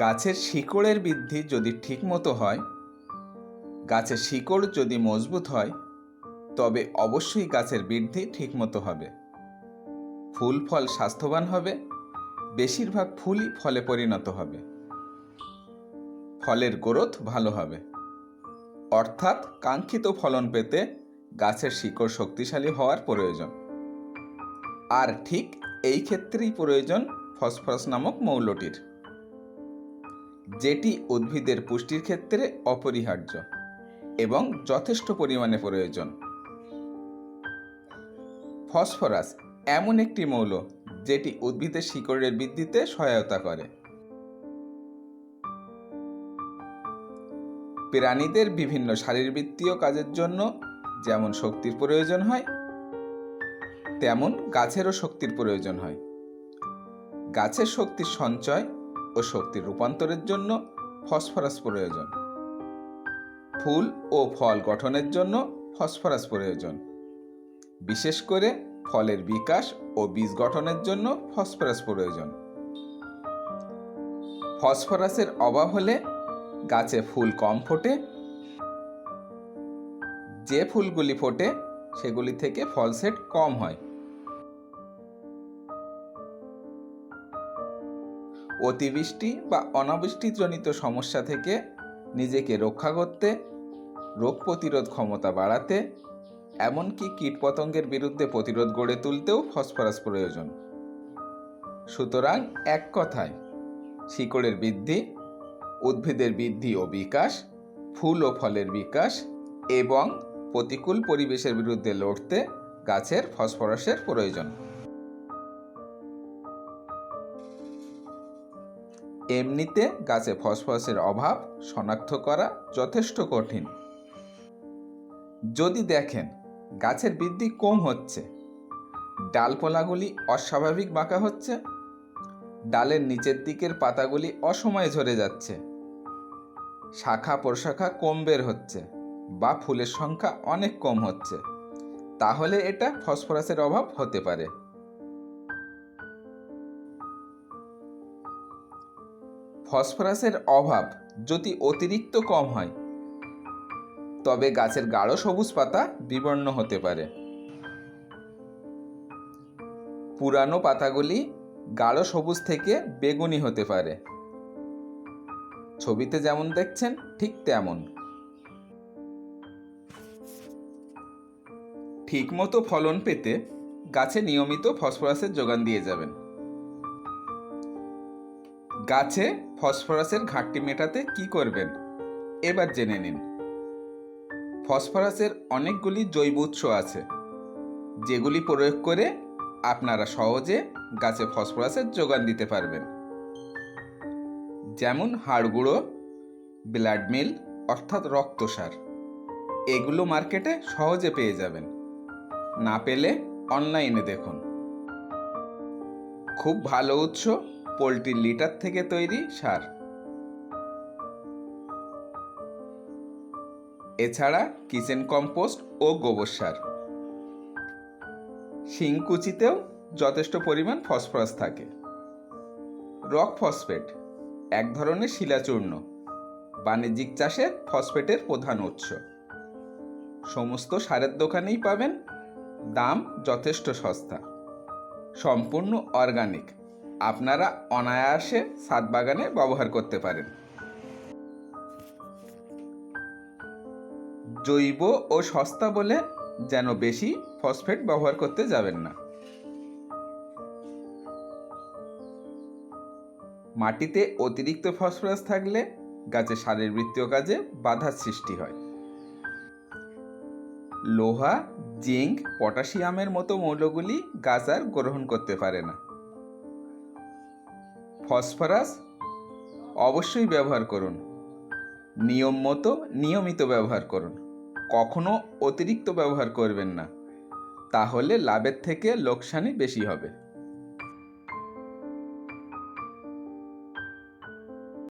গাছের শিকড়ের বৃদ্ধি যদি ঠিকমতো হয়, গাছের শিকড় যদি মজবুত হয়, তবে অবশ্যই গাছের বৃদ্ধি ঠিকমতো হবে। ফুল ফল স্বাস্থ্যবান হবে, বেশিরভাগ ফুলই ফলে পরিণত হবে। ফলের গ্রোথ ভালো হবে। অর্থাৎ কাঙ্ক্ষিত ফলন পেতে গাছের শিকড় শক্তিশালী হওয়ার প্রয়োজন। আর ঠিক এই ক্ষেত্রেই প্রয়োজন ফসফরাস নামক মৌলটির। যেটি উদ্ভিদের পুষ্টির ক্ষেত্রে অপরিহার্য এবং যথেষ্ট পরিমাণে প্রয়োজন। ফসফরাস এমন একটি মৌল যেটি উদ্ভিদের শিকড়ের বৃদ্ধিতে সহায়তা করে। প্রাণীদের বিভিন্ন শারীরবৃত্তীয় কাজের জন্য যেমন শক্তির প্রয়োজন হয়, তেমন গাছেরও শক্তির প্রয়োজন হয়। গাছের শক্তির সঞ্চয় ও শক্তির রূপান্তরের জন্য ফসফরাস প্রয়োজন। ফুল ও ফল গঠনের জন্য ফসফরাস প্রয়োজন। বিশেষ করে ফলের বিকাশ ও বীজ গঠনের জন্য ফসফরাস প্রয়োজন। ফসফরাসের অভাব হলে গাছে ফুল কম ফোটে। যে ফুলগুলি ফোটে, সেগুলি থেকে ফল সেট কম হয়। অতিবৃষ্টি বা অনাবৃষ্টিজনিত সমস্যা থেকে নিজেকে রক্ষা করতে, রোগ প্রতিরোধ ক্ষমতা বাড়াতে, এমনকি কীটপতঙ্গের বিরুদ্ধে প্রতিরোধ গড়ে তুলতেও ফসফরাস প্রয়োজন। সুতরাং এক কথায়, শিকড়ের বৃদ্ধি, উদ্ভিদের বৃদ্ধি ও বিকাশ, ফুল ও ফলের বিকাশ এবং প্রতিকূল পরিবেশের বিরুদ্ধে লড়তে গাছের ফসফরাসের প্রয়োজন। এমনিতে গাছে ফসফরাসের অভাব, শনাক্ত করা যথেষ্ট কঠিন। যদি দেখেন, গাছের বৃদ্ধি কম হচ্ছে। ডালপালাগুলি অস্বাভাবিক বাঁকা হচ্ছে। ডালের নিচের দিকের পাতাগুলি অসময়ে ঝরে যাচ্ছে। শাখা প্রশাখা কম বের হচ্ছে বা ফুলের সংখ্যা অনেক কম হচ্ছে। তাহলে এটা ফসফরাসের অভাব হতে পারে। ফসফরাসের অভাব যদি অতিরিক্ত কম হয়, তবে গাছের গাঢ় সবুজ পাতা বিবর্ণ হতে পারে। পুরানো পাতাগুলি গাঢ় সবুজ থেকে বেগুনি হতে পারে। ছবিতে যেমন দেখছেন, ঠিক তেমন। ঠিকমতো ফলন পেতে গাছে নিয়মিত ফসফরাসের যোগান দিয়ে যাবেন। গাছে ফসফরাসের ঘাটতি মেটাতে কি করবেন? এবার জেনে নিন। ফসফরাসের অনেকগুলি জৈব উৎস আছে, যেগুলি প্রয়োগ করে আপনারা সহজে গাছে ফসফরাসের যোগান দিতে পারবেন। যেমন হাড়গুঁড়ো ব্লাড মিল, অর্থাৎ রক্তসার এগুলো মার্কেটে সহজে পেয়ে যাবেন। না পেলে অনলাইনে দেখুন। খুব ভালো উৎস পোলট্রির লিটার থেকে তৈরি সার। এছাড়া কিচেন কম্পোস্ট ও গোবর সার। শিংকুচিতেও যথেষ্ট পরিমাণ ফসফরাস থাকে। রক ফসফেট, এক ধরনের শিলাচূর্ণ বাণিজ্যিক চাষে ফসফেটের প্রধান উৎস। সমস্ত সারের দোকানেই পাবেন দাম যথেষ্ট সস্তা, সম্পূর্ণ অর্গানিক। আপনারা অনায়াসে ছাদ বাগানে ব্যবহার করতে পারেন। জৈব ও সস্তা বলে যেন বেশি ফসফেট ব্যবহার করতে যাবেন না। মাটিতে অতিরিক্ত ফসফরাস থাকলে গাছের শারীরবৃত্তীয় কাজে বাধার সৃষ্টি হয়। লোহা, জিঙ্ক, পটাশিয়ামের মতো মৌলগুলি গাছ আর গ্রহণ করতে পারে না। ফসফরাস অবশ্যই ব্যবহার করুন। নিয়ম মতো নিয়মিত ব্যবহার করুন। কখনো অতিরিক্ত ব্যবহার করবেন না। তাহলে লাভের থেকে লোকসানই বেশি হবে।